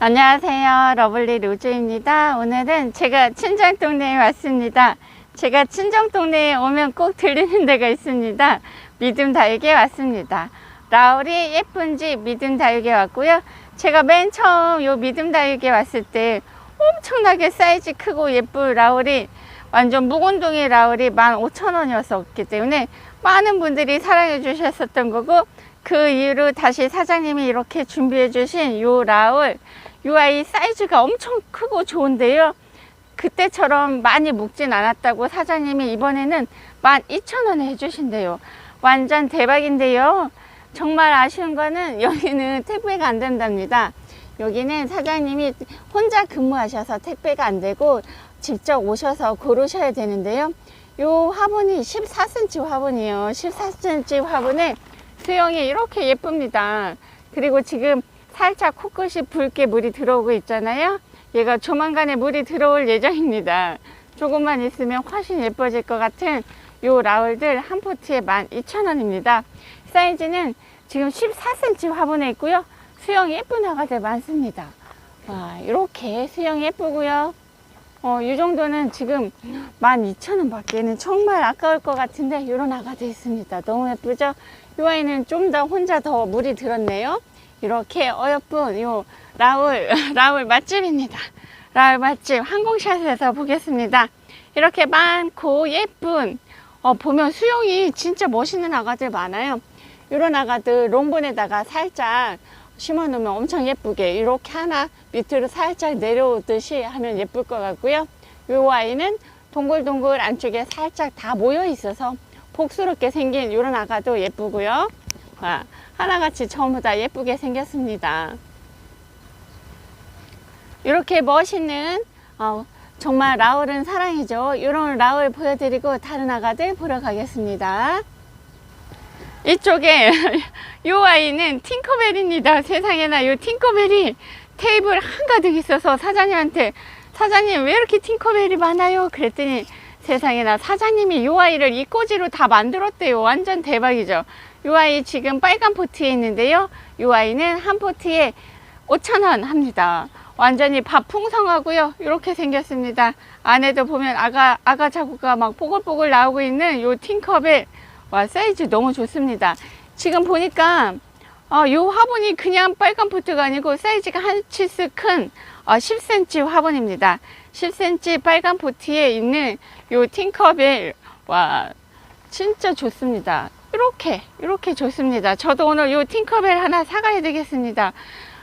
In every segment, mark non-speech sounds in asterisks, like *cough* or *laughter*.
안녕하세요. 러블리 로즈입니다. 오늘은 제가 친정 동네에 왔습니다. 제가 친정 동네에 오면 꼭 들리는 데가 있습니다. 믿음 다육에 왔습니다. 라울이 예쁜지 믿음 다육에 왔고요. 제가 맨 처음 요 믿음 다육에 왔을 때 엄청나게 사이즈 크고 예쁜 라울이 완전 묵은둥이 라울이 15,000원이었었기 때문에 많은 분들이 사랑해 주셨었던 거고 그 이후로 다시 사장님이 이렇게 준비해 주신 요 라울 요 아이 사이즈가 엄청 크고 좋은데요 그때처럼 많이 묵진 않았다고 사장님이 이번에는 12,000원에 해주신대요 완전 대박인데요 정말 아쉬운 거는 여기는 택배가 안 된답니다 여기는 사장님이 혼자 근무하셔서 택배가 안 되고 직접 오셔서 고르셔야 되는데요. 요 화분이 14cm 화분이에요. 14cm 화분에 수영이 이렇게 예쁩니다. 그리고 지금 살짝 코끝이 붉게 물이 들어오고 있잖아요. 얘가 조만간에 물이 들어올 예정입니다. 조금만 있으면 훨씬 예뻐질 것 같은 요 라울들 한 포트에 12,000원입니다. 사이즈는 지금 14cm 화분에 있고요. 수영이 예쁜 아가들 많습니다. 와, 이렇게 수영이 예쁘고요. 어, 이 정도는 지금 12,000원 밖에는 정말 아까울 것 같은데 이런 아가도 있습니다. 너무 예쁘죠? 이 아이는 좀 더 혼자 더 물이 들었네요. 이렇게 어여쁜 요 라울, *laughs* 라울 맛집입니다. 라울 맛집 항공샷에서 보겠습니다. 이렇게 많고 예쁜 어, 보면 수영이 진짜 멋있는 아가들 많아요. 이런 아가들 롱본에다가 살짝 심어 놓으면 엄청 예쁘게 이렇게 하나 밑으로 살짝 내려오듯이 하면 예쁠 것 같고요. 이 아이는 동글동글 안쪽에 살짝 다 모여 있어서 복스럽게 생긴 이런 아가도 예쁘고요. 와, 하나같이 전부 다 예쁘게 생겼습니다. 이렇게 멋있는 어, 정말 라울은 사랑이죠. 이런 라울 보여드리고 다른 아가들 보러 가겠습니다. 이쪽에 *laughs* 이 아이는 팅커벨입니다. 세상에나 이 팅커벨이 테이블 한가득 있어서 사장님한테 사장님 왜 이렇게 팅커벨이 많아요? 그랬더니 세상에나 사장님이 이 아이를 이 꼬지로 다 만들었대요. 완전 대박이죠. 이 아이 지금 빨간 포트에 있는데요. 이 아이는 한 포트에 5,000원 합니다. 완전히 밥 풍성하고요. 이렇게 생겼습니다. 안에도 보면 아가, 아가 자구가 막 뽀글뽀글 나오고 있는 요 팅커벨. 와, 사이즈 너무 좋습니다. 지금 보니까, 어, 요 화분이 그냥 빨간 포트가 아니고 사이즈가 한 치스 큰, 어, 10cm 화분입니다. 10cm 빨간 포트에 있는 요 팅커벨. 와, 진짜 좋습니다. 이렇게, 이렇게 좋습니다. 저도 오늘 요 팅커벨 하나 사가야 되겠습니다.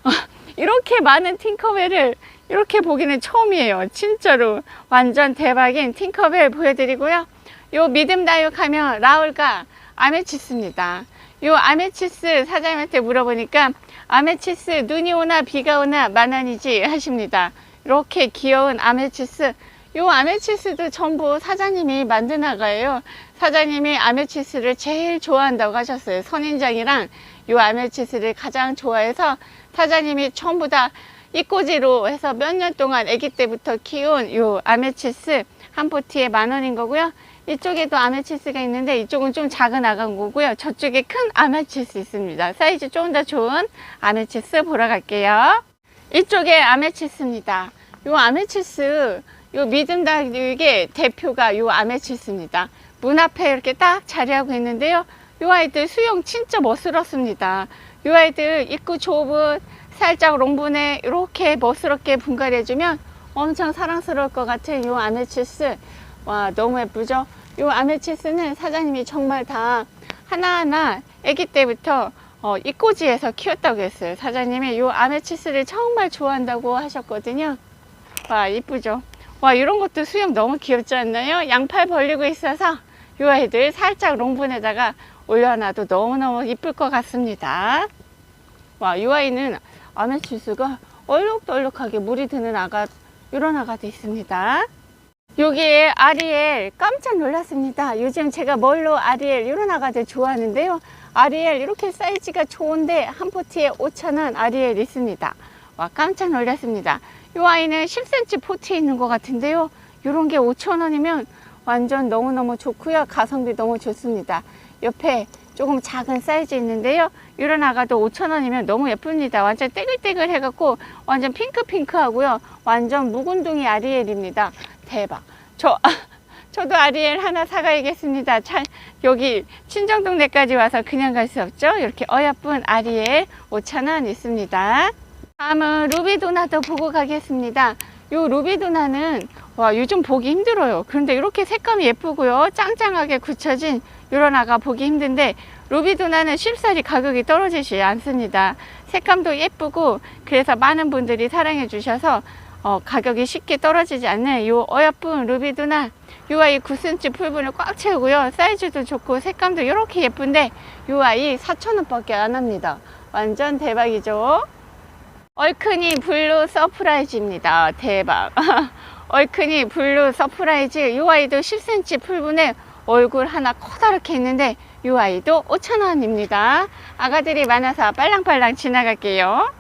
어, 이렇게 많은 팅커벨을 이렇게 보기는 처음이에요. 진짜로. 완전 대박인 팅커벨 보여드리고요. 요 믿음 다육하면 라울과 아메치스입니다. 요 아메치스 사장님한테 물어보니까 아메치스 눈이 오나 비가 오나 만원이지 하십니다. 이렇게 귀여운 아메치스. 요 아메치스도 전부 사장님이 만든 아가예요. 사장님이 아메치스를 제일 좋아한다고 하셨어요. 선인장이랑 요 아메치스를 가장 좋아해서 사장님이 전부 다 이꼬지로 해서 몇 년 동안 아기 때부터 키운 요 아메치스 한 포트에 만 원인 거고요. 이쪽에도 아메치스가 있는데 이쪽은 좀 작은 아간 거고요. 저쪽에 큰 아메치스 있습니다. 사이즈 좀더 좋은 아메치스 보러 갈게요. 이쪽에 아메치스입니다. 요 아메치스 요 믿음 다육의 대표가 요 아메치스입니다. 문 앞에 이렇게 딱 자리하고 있는데요. 요 아이들 수영 진짜 멋스럽습니다. 요 아이들 입구 좁은 살짝 롱분에 이렇게 멋스럽게 분갈이 해주면 엄청 사랑스러울 것 같은 요 아메치스 와 너무 예쁘죠 요 아메치스는 사장님이 정말 다 하나하나 아기 때부터 어, 이꼬지에서 키웠다고 했어요 사장님이 요 아메치스를 정말 좋아한다고 하셨거든요 와 이쁘죠 와 이런 것도 수영 너무 귀엽지 않나요 양팔 벌리고 있어서 요 아이들 살짝 롱분에다가 올려놔도 너무너무 이쁠 것 같습니다 와, 이 아이는 아메치스가 얼룩덜룩하게 물이 드는 아가, 이런 아가도 있습니다. 여기에 아리엘 깜짝 놀랐습니다. 요즘 제가 뭘로 아리엘 이런 아가들 좋아하는데요. 아리엘 이렇게 사이즈가 좋은데 한 포트에 5,000원 아리엘 있습니다. 와, 깜짝 놀랐습니다. 이 아이는 10cm 포트에 있는 것 같은데요. 이런 게 5,000원이면 완전 너무너무 좋고요. 가성비 너무 좋습니다. 옆에 조금 작은 사이즈 있는데요. 이런 아가도 5,000원이면 너무 예쁩니다. 완전 떼글떼글 해갖고 완전 핑크핑크하고요. 완전 묵은둥이 아리엘입니다. 대박. 저, *laughs* 저도 아리엘 하나 사가야겠습니다. 참, 여기 친정동네까지 와서 그냥 갈 수 없죠. 이렇게 어여쁜 아리엘 5,000원 있습니다. 다음은 루비도나도 보고 가겠습니다. 요 루비도나는 와 요즘 보기 힘들어요. 그런데 이렇게 색감이 예쁘고요. 짱짱하게 굳혀진 이런 아가 보기 힘든데 루비도나는 쉽사리 가격이 떨어지지 않습니다. 색감도 예쁘고 그래서 많은 분들이 사랑해 주셔서 어, 가격이 쉽게 떨어지지 않는 요 어여쁜 루비도나 요 아이 9cm 풀분을 꽉 채우고요. 사이즈도 좋고 색감도 이렇게 예쁜데 요 아이 4,000원밖에 안 합니다. 완전 대박이죠. 얼큰이 블루 서프라이즈입니다. 대박. *laughs* 얼큰이 블루 서프라이즈. 이 아이도 10cm 풀분에 얼굴 하나 커다랗게 있는데 이 아이도 5,000원입니다. 아가들이 많아서 빨랑빨랑 지나갈게요.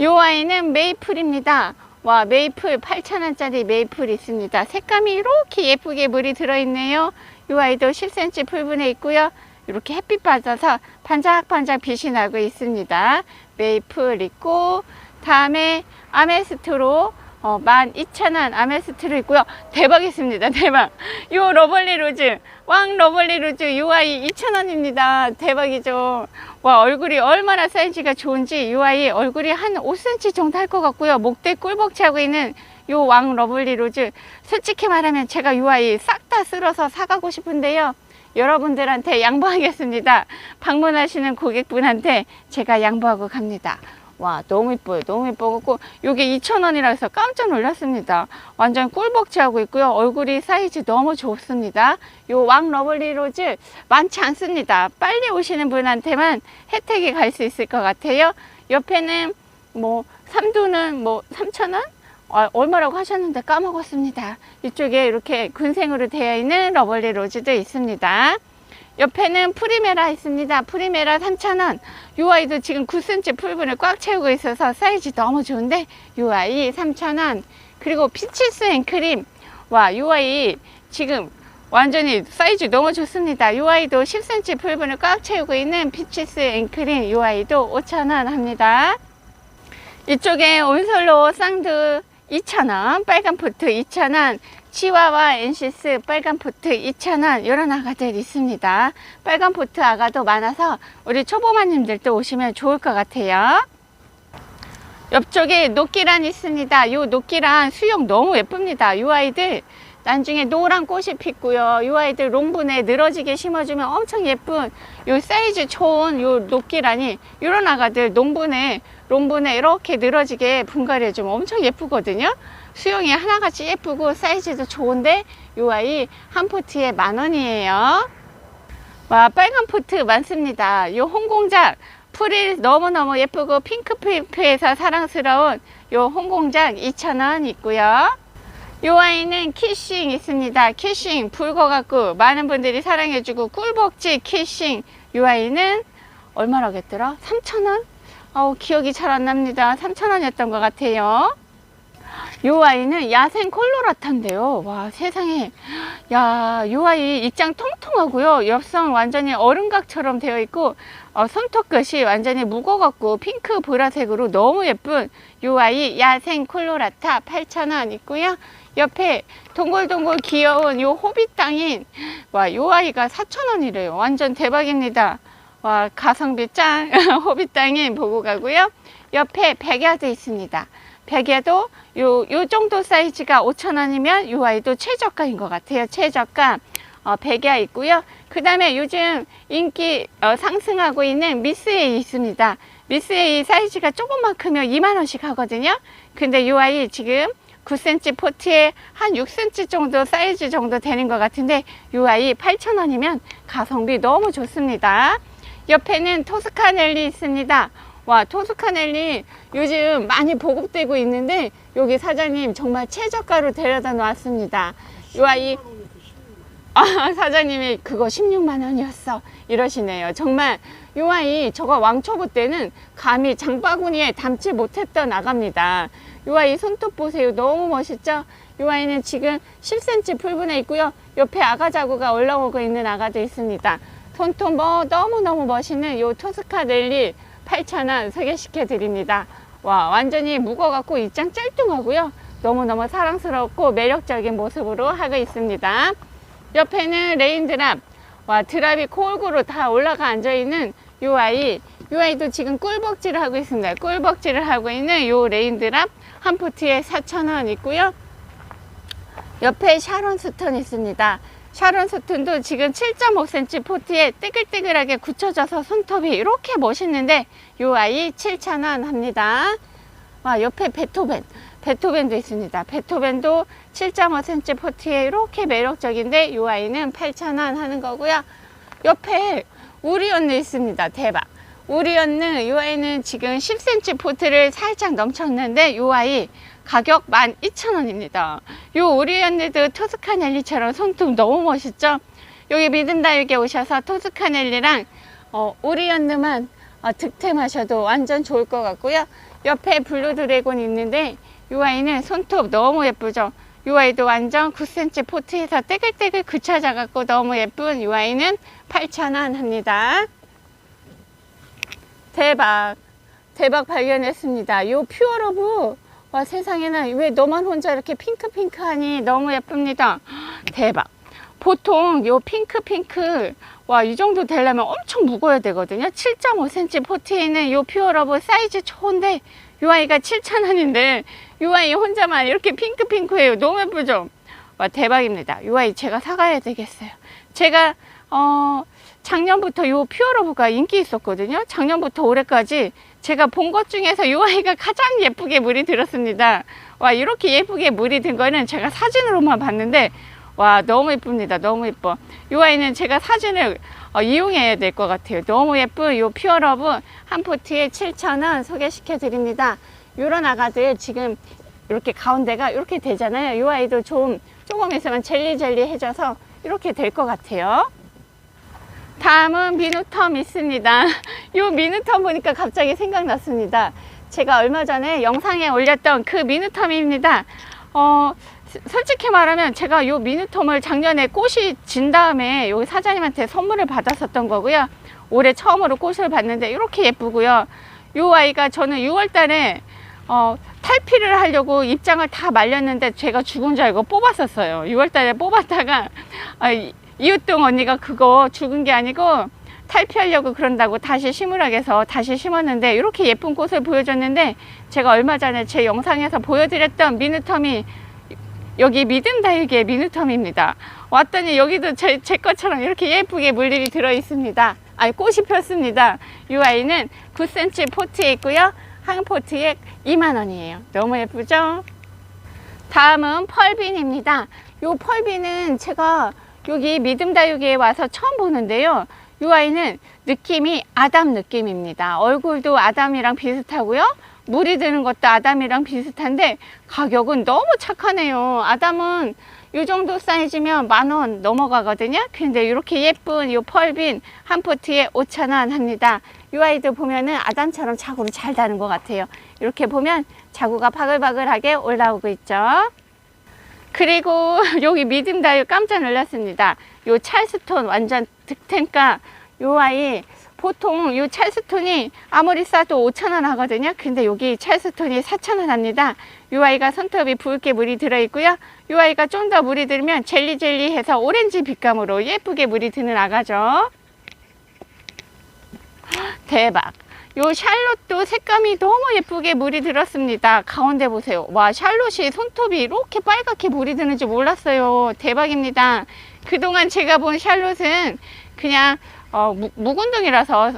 이 아이는 메이플입니다. 와, 메이플 8,000원짜리 메이플 있습니다. 색감이 이렇게 예쁘게 물이 들어있네요. 이 아이도 10cm 풀분에 있고요. 이렇게 햇빛 받아서 반짝반짝 빛이 나고 있습니다. 메이플 있고 다음에 아메스트로 어, 12,000원 아메스트로 있고요. 대박이습니다. *laughs* 대박. 요 러블리 로즈, 왕 러블리 로즈 UI 2,000원입니다. 대박이죠. 와, 얼굴이 얼마나 사이즈가 좋은지 UI 얼굴이 한 5cm 정도 할 것 같고요. 목대 꿀벅지 하고 있는 요 왕 러블리 로즈. 솔직히 말하면 제가 UI 싹 다 쓸어서 사가고 싶은데요. 여러분들한테 양보하겠습니다. 방문하시는 고객분한테 제가 양보하고 갑니다. 와 너무 이뻐요. 너무 이뻐갖고 요게 2,000원이라 해서 깜짝 놀랐습니다. 완전 꿀벅지하고 있고요. 얼굴이 사이즈 너무 좋습니다. 요 왕 러블리 로즈 많지 않습니다. 빨리 오시는 분한테만 혜택이 갈 수 있을 것 같아요. 옆에는 뭐 삼두는 뭐 3,000원? 아, 얼마라고 하셨는데 까먹었습니다 이쪽에 이렇게 군생으로 되어 있는 러블리 로즈도 있습니다 옆에는 프리메라 있습니다. 프리메라 3,000원. 이 아이도 지금 9cm 풀분을 꽉 채우고 있어서 사이즈 너무 좋은데 이 아이 3,000원. 그리고 피치스 앤크림. 와, 이 아이 지금 완전히 사이즈 너무 좋습니다. 이 아이도 10cm 풀분을 꽉 채우고 있는 피치스 앤크림. 이 아이도 5,000원 합니다. 이쪽에 온솔로 쌍두 2,000원, 빨간 포트 2,000원, 치와와 엔시스 빨간 포트 2,000원 이런 아가들 있습니다. 빨간 포트 아가도 많아서 우리 초보마님들도 오시면 좋을 것 같아요. 옆쪽에 녹기란 있습니다. 요 녹기란 수영 너무 예쁩니다. 이 아이들 나중에 노란 꽃이 피고요. 이 아이들 롱분에 늘어지게 심어주면 엄청 예쁜 요 사이즈 좋은 요 녹기란이 이런 아가들 농분에 롱분에 이렇게 늘어지게 분갈이 해주면 엄청 예쁘거든요. 수영이 하나같이 예쁘고 사이즈도 좋은데 요 아이 한 포트에 만 원이에요. 와 빨간 포트 많습니다. 요 홍공작 풀이 너무너무 예쁘고 핑크핑크해서 사랑스러운 요 홍공작 2,000원 있고요. 요 아이는 키싱 있습니다. 키싱 붉어갖고 많은 분들이 사랑해주고 꿀벅지 키싱 요 아이는 얼마라겠더라? 3,000원? 어우 기억이 잘 안 납니다. 3,000원이었던 것 같아요. 요 아이는 야생 콜로라타인데요. 와 세상에 야 요 아이 입장 통통하고요. 옆선 완전히 얼음각처럼 되어 있고 어, 손톱 끝이 완전히 묵어갖고 핑크 보라색으로 너무 예쁜 요 아이 야생 콜로라타 8,000원 있고요. 옆에 동글동글 귀여운 요 호빗 땅인 와 요 아이가 4,000원이래요. 완전 대박입니다. 와 가성비 짱 *laughs* 호빗 땅인 보고 가고요. 옆에 백야도 있습니다. 백야도 요, 요 정도 사이즈가 5,000원이면 요 아이도 최저가인 것 같아요. 최저가 어, 백야 있고요. 그 다음에 요즘 인기 어, 상승하고 있는 미스에이 있습니다. 미스에이 사이즈가 조금만 크면 2만원씩 하거든요. 근데 요 아이 지금 9cm 포트에 한 6cm 정도 사이즈 정도 되는 것 같은데 요 아이 8,000원이면 가성비 너무 좋습니다. 옆에는 토스카넬리 있습니다. 와 토스카넬리 요즘 많이 보급되고 있는데 여기 사장님 정말 최저가로 데려다. 요 아이 아, *laughs* 사장님이 그거 16만 원이었어 이러시네요. 정말 요 아이 저거 왕초보 때는 감히 장바구니에 담지 못했던 아가입니다. 요 아이 손톱 보세요. 너무 멋있죠? 요 아이는 지금 10cm 풀분에 있고요. 옆에 아가 자구가 올라오고 있는 아가도 있습니다. 폰톤 뭐 너무너무 멋있는 요 토스카 넬리 8,000원 소개시켜 드립니다. 와, 완전히 묵어갖고 입장 짤뚱하고요. 너무너무 사랑스럽고 매력적인 모습으로 하고 있습니다. 옆에는 레인 드랍. 와, 드랍이 골고루 다 올라가 앉아있는 요 아이. 요 아이도 지금 꿀벅지를 하고 있습니다. 꿀벅지를 하고 있는 요 레인 드랍 한 포트에 4,000원 있고요. 옆에 샤론 스톤 있습니다. 샤론 스톤도 지금 7.5cm 포트에 떼글떼글하게 굳혀져서 손톱이 이렇게 멋있는데 요 아이 7,000원 합니다. 와, 옆에 베토벤. 베토벤도 있습니다. 베토벤도 7.5cm 포트에 이렇게 매력적인데 요 아이는 8,000원 하는 거고요. 옆에 우리 언니 있습니다. 대박. 우리 언니 요 아이는 지금 10cm 포트를 살짝 넘쳤는데 요 아이 가격 12,000원입니다. 요 우리 언니도 토스카넬리처럼 손톱 너무 멋있죠? 여기 믿음다육에 오셔서 토스카넬리랑 어, 우리 언니만 어, 득템하셔도 완전 좋을 것 같고요. 옆에 블루 드래곤 있는데 이 아이는 손톱 너무 예쁘죠? 이 아이도 완전 9cm 포트에서 떼글떼글 굳혀져갖고 너무 예쁜 이 아이는 8,000원 합니다. 대박. 대박 발견했습니다. 요 퓨어러브. 와, 세상에나 왜 너만 혼자 이렇게 핑크핑크하니? 너무 예쁩니다. *gasps* 대박. 보통 요 핑크핑크 와 이 정도 되려면 엄청 무거워야 되거든요. 7.5cm 포트에 있는 요 퓨어러브 사이즈 좋은데 요 아이가 7,000원인데 요 아이 혼자만 이렇게 핑크핑크해요. 너무 예쁘죠? 와 대박입니다. 요 아이 제가 사가야 되겠어요. 제가 어 작년부터 요 퓨어러브가 인기 있었거든요. 작년부터 올해까지 제가 본 것 중에서 요 아이가 가장 예쁘게 물이 들었습니다. 와 이렇게 예쁘게 물이 든 거는 제가 사진으로만 봤는데 와 너무 예쁩니다. 너무 예뻐. 이 아이는 제가 사진을 어, 이용해야 될 것 같아요. 너무 예쁜 이 퓨어러브 한 포트에 7,000원 소개시켜 드립니다. 요런 아가들 지금 이렇게 가운데가 이렇게 되잖아요. 이 아이도 좀 조금 있으면 젤리젤리 해져서 이렇게 될 것 같아요 다음은 미누텀 있습니다 *laughs* 이 미누텀 보니까 갑자기 생각났습니다 제가 얼마 전에 영상에 올렸던 그 미누텀입니다 어, 솔직히 말하면 제가 요 미누톰을 작년에 꽃이 진 다음에 여기 사장님한테 선물을 받았었던 거고요. 올해 처음으로 꽃을 봤는데 이렇게 예쁘고요. 요 아이가 저는 6월 달에 어, 탈피를 하려고 입장을 다 말렸는데 제가 죽은 줄 알고 뽑았었어요. 6월 달에 뽑았다가 아, 이- 이웃동 언니가 그거 죽은 게 아니고 탈피하려고 그런다고 다시 심으라고 해서 다시 심었는데 이렇게 예쁜 꽃을 보여줬는데 제가 얼마 전에 제 영상에서 보여드렸던 미누텀이 여기 믿음 다육의 미누텀입니다. 왔더니 여기도 제, 제 것처럼 이렇게 예쁘게 물들이 들어 있습니다. 아니 꽃이 폈습니다. 이 아이는 9cm 포트에 있고요. 한 포트에 2만 원이에요. 너무 예쁘죠? 다음은 펄빈입니다. 요 펄빈은 제가 여기 믿음 다육에 와서 처음 보는데요. 이 아이는 느낌이 아담 느낌입니다. 얼굴도 아담이랑 비슷하고요. 물이 드는 것도 아담이랑 비슷한데 가격은 너무 착하네요. 아담은 이 정도 사이즈면 만 원 넘어가거든요. 근데 이렇게 예쁜 이 펄빈 한 포트에 5,000원 합니다. 이 아이도 보면은 아담처럼 자구를 잘 다는 것 같아요. 이렇게 보면 자구가 바글바글하게 올라오고 있죠. 그리고 *laughs* 여기 믿음 다육 깜짝 놀랐습니다. 요 찰스톤 완전 득템가 요 아이 보통 요 찰스톤이 아무리 싸도 5,000원 하거든요. 근데 여기 찰스톤이 4,000원 합니다. 요 아이가 손톱이 붉게 물이 들어 있고요. 요 아이가 좀 더 물이 들면 젤리젤리 해서 오렌지 빛감으로 예쁘게 물이 드는 아가죠. *gasps* 대박. 요 샬롯도 색감이 너무 예쁘게 물이 들었습니다. 가운데 보세요. 와, 샬롯이 손톱이 이렇게 빨갛게 물이 드는 줄 몰랐어요. 대박입니다. 그동안 제가 본 샬롯은 그냥 어, 무- 묵은둥이라서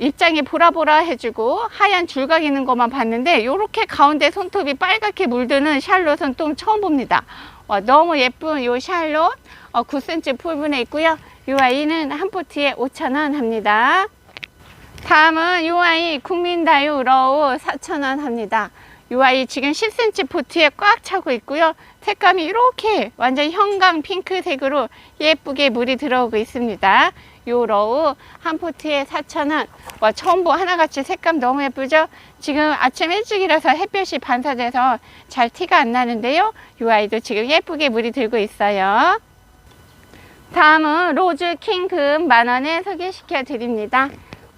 입장이 보라보라 해주고 하얀 줄각 있는 것만 봤는데 이렇게 가운데 손톱이 빨갛게 물드는 샬롯은 또 처음 봅니다. 와, 너무 예쁜 요 샬롯 어, 9cm 풀분에 있고요. 이 아이는 한 포트에 5,000원 합니다. 다음은 이 아이 국민다육 러우 4,000원 합니다. 이 아이 지금 10cm 포트에 꽉 차고 있고요. 색감이 이렇게 완전 형광 핑크색으로 예쁘게 물이 들어오고 있습니다. 요 러우 한 포트에 4,000원. 와, 보 하나같이 색감 너무 예쁘죠? 지금 아침 일찍이라서 햇볕이 반사돼서 잘 티가 안 나는데요. 이 아이도 지금 예쁘게 물이 들고 있어요. 다음은 로즈 킹금 만원에 소개시켜 드립니다.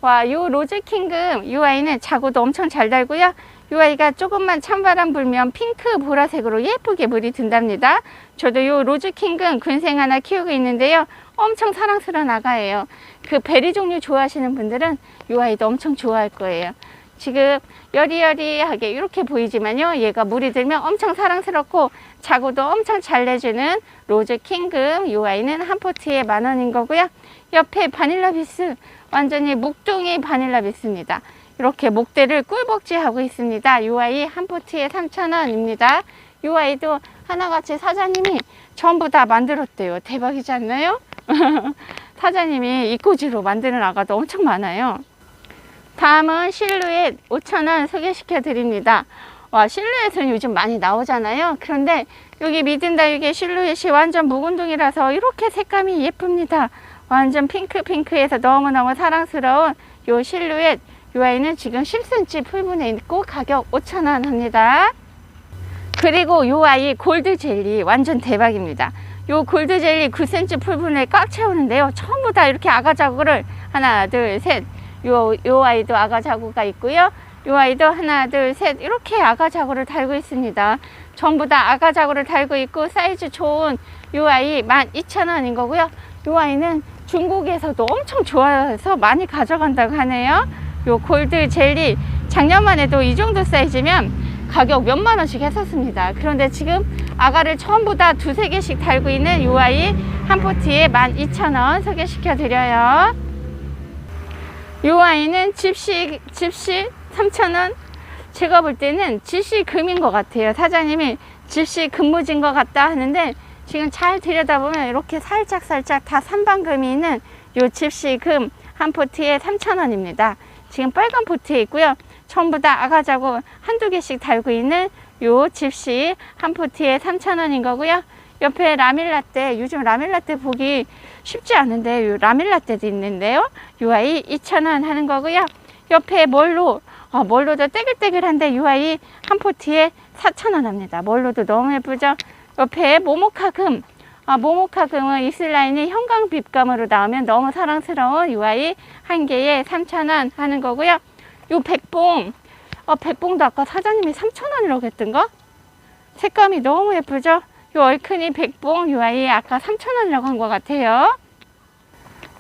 와, 요 로즈 킹금 이 아이는 자구도 엄청 잘 달고요. 이 아이가 조금만 찬바람 불면 핑크 보라색으로 예쁘게 물이 든답니다. 저도 요 로즈 킹금 군생 하나 키우고 있는데요. 엄청 사랑스러운 아가예요. 그 베리 종류 좋아하시는 분들은 이 아이도 엄청 좋아할 거예요. 지금 여리여리하게 이렇게 보이지만요. 얘가 물이 들면 엄청 사랑스럽고 자구도 엄청 잘 내주는 로즈 킹금 이 아이는 한 포트에 만 원인 거고요. 옆에 바닐라 비스 완전히 묵종이 바닐라 비스입니다. 이렇게 목대를 꿀벅지하고 있습니다. 이 아이 한 포트에 3,000원입니다. 이 아이도 하나같이 사장님이 전부 다 만들었대요. 대박이지 않나요? *laughs* 사장님이 이꼬지로 만드는 아가도 엄청 많아요. 다음은 실루엣 5,000원 소개시켜 드립니다. 와, 실루엣은 요즘 많이 나오잖아요. 그런데 여기 미든다육의 실루엣이 완전 묵은둥이라서 이렇게 색감이 예쁩니다. 완전 핑크핑크해서 너무너무 사랑스러운 요 실루엣. 요 아이는 지금 10cm 풀분에 있고 가격 5,000원 합니다. 그리고 요 아이 골드 젤리 완전 대박입니다. 요 골드 젤리 9cm 풀분에 꽉 채우는데요. 전부 다 이렇게 아가 자구를 하나, 둘, 셋. 요, 요 아이도 아가 자구가 있고요. 요 아이도 하나, 둘, 셋. 이렇게 아가 자구를 달고 있습니다. 전부 다 아가 자구를 달고 있고 사이즈 좋은 요 아이 12,000원인 거고요. 요 아이는 중국에서도 엄청 좋아해서 많이 가져간다고 하네요. 요 골드 젤리 작년만 해도 이 정도 사이즈면 가격 몇만 원씩 했었습니다. 그런데 지금 아가를 전부 다 두세 개씩 달고 있는 요 아이 한 포트에 12,000원 소개시켜 드려요. 요 아이는 집시 집시 3,000원. 제가 볼 때는 집시 금인 것 같아요. 사장님이 집시 금무진 것 같다 하는데 지금 잘 들여다보면 이렇게 살짝 살짝 다 삼방금이 있는 요 집시 금 한 포트에 3,000원입니다. 지금 빨간 포트에 있고요. 전부 다 아가자고 한두 개씩 달고 있는 요 집시 한 포트에 3,000원인 거고요. 옆에 라밀라떼, 요즘 라밀라떼 보기 쉽지 않은데 요 라밀라떼도 있는데요. 요 아이 2,000원 하는 거고요. 옆에 멀로, 아, 멀로도 떼글떼글한데 요 아이 한 포트에 4,000원 합니다. 멀로도 너무 예쁘죠? 옆에 모모카금, 아, 모모카금은 이슬라인이 형광빛감으로 나오면 너무 사랑스러운 요 아이 한 개에 3,000원 하는 거고요. 요 백봉, 어, 백봉도 아까 사장님이 3,000원이라고 했던가? 색감이 너무 예쁘죠? 요 얼큰이 백봉, 요 아이 아까 3,000원이라고 한 것 같아요.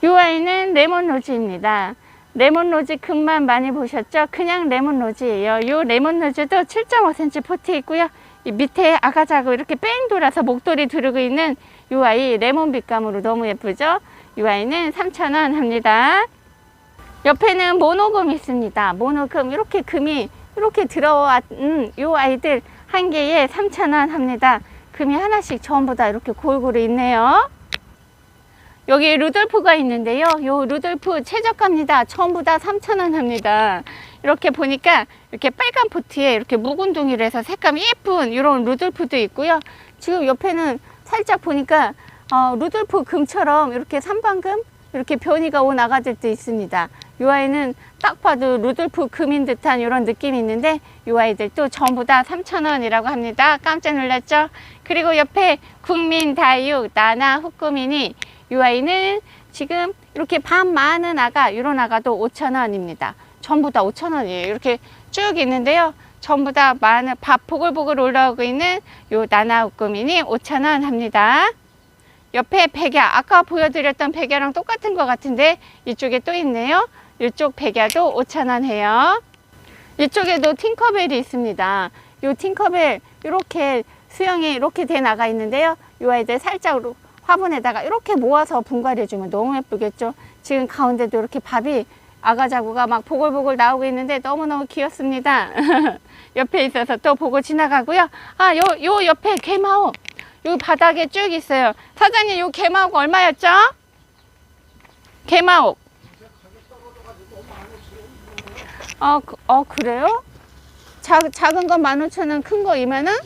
요 아이는 레몬 로즈입니다. 레몬 로즈 금만 많이 보셨죠? 그냥 레몬 로즈예요. 요 레몬 로즈도 7.5cm 포트 있고요. 이 밑에 아가자고 이렇게 뺑 돌아서 목도리 두르고 있는 요 아이 레몬 빛감으로 너무 예쁘죠? 요 아이는 3,000원 합니다. 옆에는 모노금 있습니다. 모노금 이렇게 금이 이렇게 들어왔는 요 아이들 한 개에 3,000원 합니다. 금이 하나씩 전부 다 이렇게 골고루 있네요. 여기 루돌프가 있는데요. 요 루돌프 최저가입니다. 전부 다 3,000원 합니다. 이렇게 보니까 이렇게 빨간 포트에 이렇게 묵은둥이로 해서 색감이 예쁜 이런 루돌프도 있고요. 지금 옆에는 살짝 보니까 어, 루돌프 금처럼 이렇게 삼방금 이렇게 변이가 온 아가들도 있습니다. 이 아이는 딱 봐도 루돌프 금인 듯한 이런 느낌이 있는데 이 아이들도 전부 다 3,000원이라고 합니다. 깜짝 놀랐죠? 그리고 옆에 국민 다육 나나 후꾸미니 이 아이는 지금 이렇게 반 많은 아가 이런 아가도 5,000원입니다. 전부 다 5,000원이에요. 이렇게 쭉 있는데요. 전부 다 많은 밥 보글보글 올라오고 있는 요 나나 후꾸미니 5,000원 합니다. 옆에 백야 아까 보여드렸던 백야랑 똑같은 것 같은데 이쪽에 또 있네요 이쪽 백야도 5,000원 해요 이쪽에도 팅커벨이 있습니다 요 팅커벨 이렇게 수영이 이렇게 돼 나가 있는데요 요 아이들 살짝 화분에다가 이렇게 모아서 분갈이 해주면 너무 예쁘겠죠 지금 가운데도 이렇게 밥이 아가자구가 막 보글보글 나오고 있는데 너무너무 귀엽습니다 *laughs* 옆에 있어서 또 보고 지나가고요 아 요 요 옆에 개마오 여기 바닥에 쭉 있어요. 사장님, 요 개마옥 얼마였죠? 개마옥. 어, 그- 어 그래요? 작, 작은 건 15,000원, 큰 거 2만원?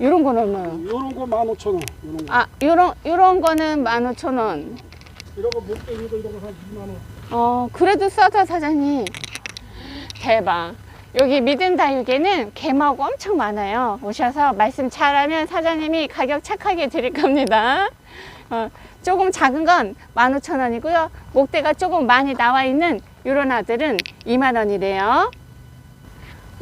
요런 건 얼마요? 요런 거 15,000원. 요런 거. 아, 요런, 요런 거는 15,000원. 이런 거 목대기도 이런 거한 2만 원. 어, 그래도 싸다, 사장님. 대박. 여기 믿음 다육에는 개목 엄청 많아요. 오셔서 말씀 잘하면 사장님이 가격 착하게 드릴 겁니다. 어, 조금 작은 건 15,000원이고요. 목대가 조금 많이 나와 있는 이런 아들은 2만 원이래요.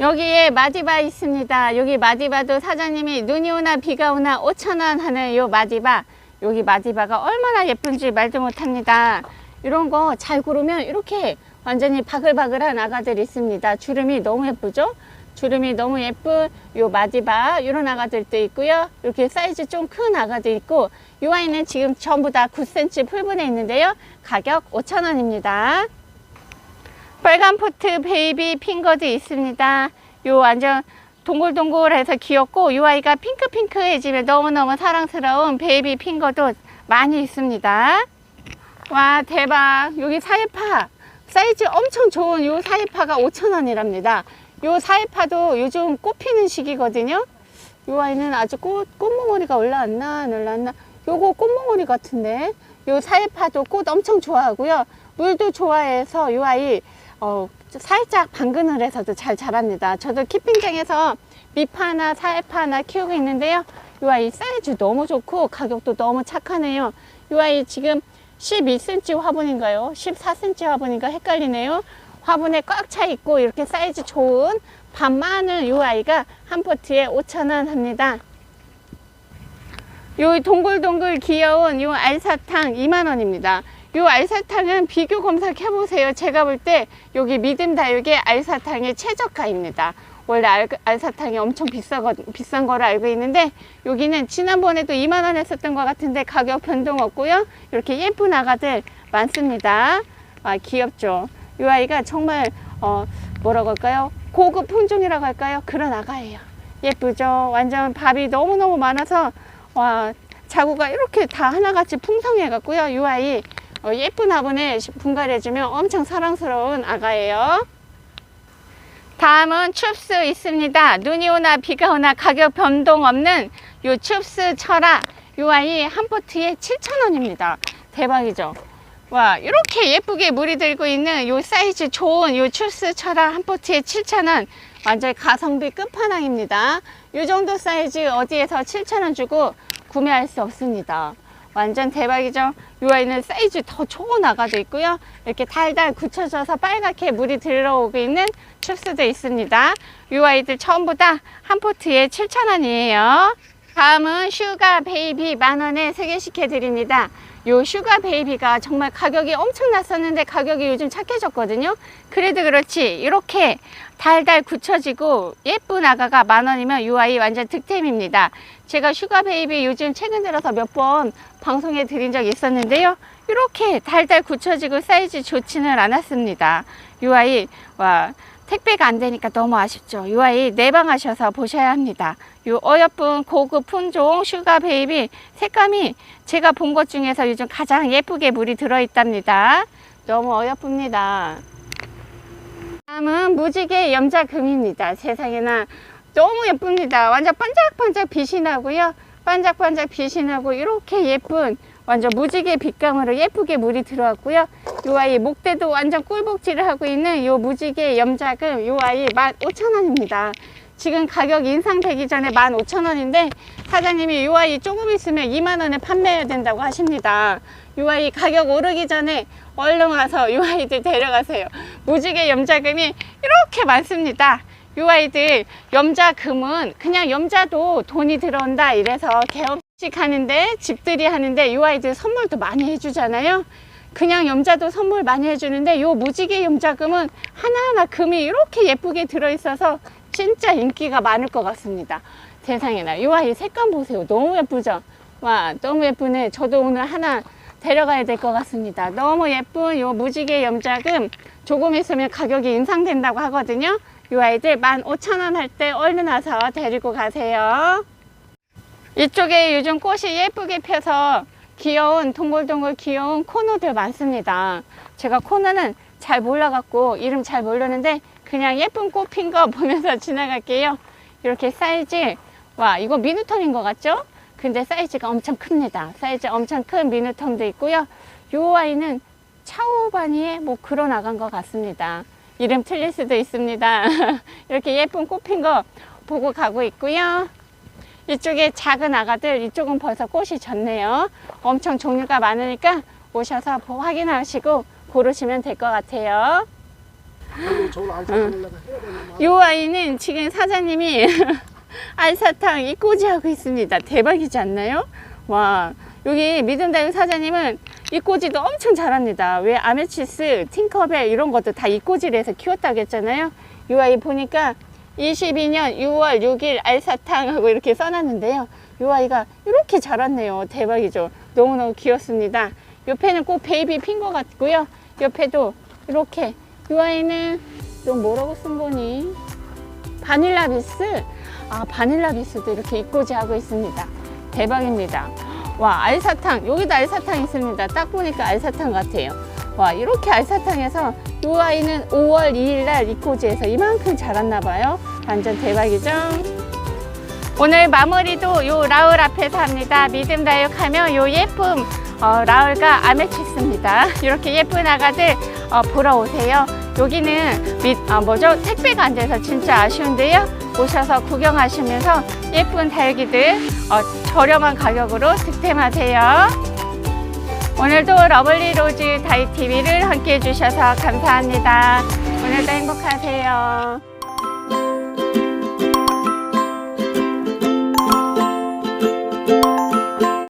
여기에 마디바 있습니다. 여기 마디바도 사장님이 눈이 오나 비가 오나 5,000원 하는 요 마디바. 여기 마디바가 얼마나 예쁜지 말도 못합니다. 이런 거 잘 고르면 이렇게 완전히 바글바글한 아가들이 있습니다. 주름이 너무 예쁘죠? 주름이 너무 예쁜 요 마디바 이런 아가들도 있고요. 이렇게 사이즈 좀 큰 아가도 있고 이 아이는 지금 전부 다 9cm 풀분에 있는데요. 가격 5,000원입니다. 빨간 포트 베이비 핑거도 있습니다. 요 완전 동글동글해서 귀엽고 이 아이가 핑크핑크해지면 너무너무 사랑스러운 베이비 핑거도 많이 있습니다. 와 대박 여기 사이파 사이즈 엄청 좋은 요 사이파가 5,000원이랍니다. 요 사이파도 요즘 꽃 피는 시기거든요. 요 아이는 아주 꽃, 꽃몽오리가 올라왔나 안 올라왔나 요거 꽃몽오리 같은데 요 사이파도 꽃 엄청 좋아하고요. 물도 좋아해서 요 아이 어, 살짝 방근을 해서도 잘 자랍니다. 저도 키핑장에서 미파나 사이파나 키우고 있는데요. 이 아이 사이즈 너무 좋고 가격도 너무 착하네요. 이 아이 지금 12cm 화분인가요? 14cm 화분인가 헷갈리네요. 화분에 꽉 차 있고 이렇게 사이즈 좋은 밥 많은 이 아이가 한 포트에 5,000원 합니다. 요 동글동글 귀여운 요 알사탕 2만 원입니다. 요 알사탕은 비교 검색해 보세요. 제가 볼 때 여기 믿음 다육의 알사탕의 최저가입니다. 원래 알, 알사탕이 엄청 비싸거, 비싼 거로 알고 있는데 여기는 지난번에도 2만 원 했었던 것 같은데 가격 변동 없고요. 이렇게 예쁜 아가들 많습니다. 아, 귀엽죠. 이 아이가 정말 어, 뭐라고 할까요? 고급 품종이라고 할까요? 그런 아가예요. 예쁘죠? 완전 밥이 너무너무 많아서 와 자구가 이렇게 다 하나같이 풍성해 갖고요. 이 아이 어, 예쁜 화분에 분갈해주면 엄청 사랑스러운 아가예요. 다음은 춥스 있습니다. 눈이 오나 비가 오나 가격 변동 없는 요 춥스 철아 요 아이 한 포트에 7,000원입니다. 대박이죠. 와 이렇게 예쁘게 물이 들고 있는 요 사이즈 좋은 요 춥스 철아 한 포트에 7,000원 완전 가성비 끝판왕입니다. 요 정도 사이즈 어디에서 7,000원 주고 구매할 수 없습니다. 완전 대박이죠. 이 아이는 사이즈 더 좋은 아가도 있고요. 이렇게 달달 굳혀져서 빨갛게 물이 들어오고 있는 춥스도 있습니다. 이 아이들 전부 다한 포트에 7,000원이에요. 다음은 슈가 베이비 만원에 소개시켜 드립니다. 요 슈가 베이비가 정말 가격이 엄청 났었는데 가격이 요즘 착해졌거든요. 그래도 그렇지 이렇게 달달 굳혀지고 예쁜 아가가 만원이면 요 아이 완전 득템입니다. 제가 슈가 베이비 요즘 최근 들어서 몇 번 방송에 드린 적이 있었는데요. 이렇게 달달 굳혀지고 사이즈 좋지는 않았습니다. 요 아이 와 택배가 안 되니까 너무 아쉽죠. 이 아이 내방하셔서 보셔야 합니다. 요 어여쁜 고급 품종 슈가 베이비 색감이 제가 본 것 중에서 요즘 가장 예쁘게 물이 들어있답니다. 너무 어여쁩니다. 다음은 무지개 염자금입니다. 세상에나 너무 예쁩니다. 완전 반짝반짝 빛이 나고요. 반짝반짝 빛이 나고 이렇게 예쁜 완전 무지개 빛감으로 예쁘게 물이 들어왔고요. 요 아이 목대도 완전 꿀복지를 하고 있는 요 무지개 염자금 요 아이 15,000원입니다. 지금 가격 인상되기 전에 15,000원인데 사장님이 요 아이 조금 있으면 2만원에 판매해야 된다고 하십니다. 요 아이 가격 오르기 전에 얼른 와서 요 아이들 데려가세요. 무지개 염자금이 이렇게 많습니다. 요 아이들 염자금은 그냥 염자도 돈이 들어온다 이래서 개업식 하는데 집들이 하는데 요 아이들 선물도 많이 해주잖아요. 그냥 염자도 선물 많이 해주는데 요 무지개 염자금은 하나하나 금이 이렇게 예쁘게 들어있어서 진짜 인기가 많을 것 같습니다. 세상에나 요 아이 색감 보세요. 너무 예쁘죠? 와 너무 예쁘네. 저도 오늘 하나 데려가야 될 것 같습니다. 너무 예쁜 요 무지개 염자금 조금 있으면 가격이 인상된다고 하거든요. 이 아이들 15,000원 할 때 얼른 와서 데리고 가세요. 이쪽에 요즘 꽃이 예쁘게 펴서 귀여운 동글동글 귀여운 코너들 많습니다. 제가 코너는 잘 몰라갖고 이름 잘 모르는데 그냥 예쁜 꽃 핀 거 *laughs* 보면서 지나갈게요. 이렇게 사이즈 와 이거 미누텀인 것 같죠? 근데 사이즈가 엄청 큽니다. 사이즈 엄청 큰 미누텀도 있고요. 요 아이는 차우바니에 뭐 걸어 나간 것 같습니다. 이름 틀릴 수도 있습니다. *laughs* 이렇게 예쁜 꽃핀 거 보고 가고 있고요. 이쪽에 작은 아가들, 이쪽은 벌써 꽃이 졌네요. 엄청 종류가 많으니까 오셔서 보- 확인하시고 고르시면 될 것 같아요. 이 아이는 지금 사장님이 *laughs* 알사탕 이 꽂이하고 있습니다. 대박이지 않나요? 와, 여기 믿음다육 사장님은 이 꽂이도 엄청 잘합니다. 왜 아메치스, 팅커벨 이런 것도 다이 꽂이를 해서 키웠다고 했잖아요. 이 아이 보니까 22년 6월 6일 알사탕하고 이렇게 써놨는데요. 이 아이가 이렇게 자랐네요. 대박이죠. 너무너무 귀엽습니다. 옆에는 꼭 베이비 핀 것 같고요. 옆에도 이렇게 이 아이는 또 뭐라고 쓴 거니? 바닐라 비스? 아, 바닐라 비스도 이렇게 입고지 하고 있습니다. 대박입니다. 와, 알사탕. 여기도 알사탕 있습니다. 딱 보니까 알사탕 같아요. 와, 이렇게 알사탕에서 이 아이는 5월 2일 날 입고지에서 이만큼 자랐나 봐요. 완전 대박이죠? 오늘 마무리도 요 라울 앞에서 합니다. 믿음 다육하면 요 예쁨 어, 라울과 아메치스입니다. *laughs* 이렇게 예쁜 아가들 어, 보러 오세요. 여기는 미, 아, 뭐죠? 택배가 안 돼서 진짜 아쉬운데요. 오셔서 구경하시면서 예쁜 다육이들 어, 저렴한 가격으로 득템하세요. 오늘도 러블리 로즈 다이TV를 함께 해주셔서 감사합니다. 오늘도 행복하세요.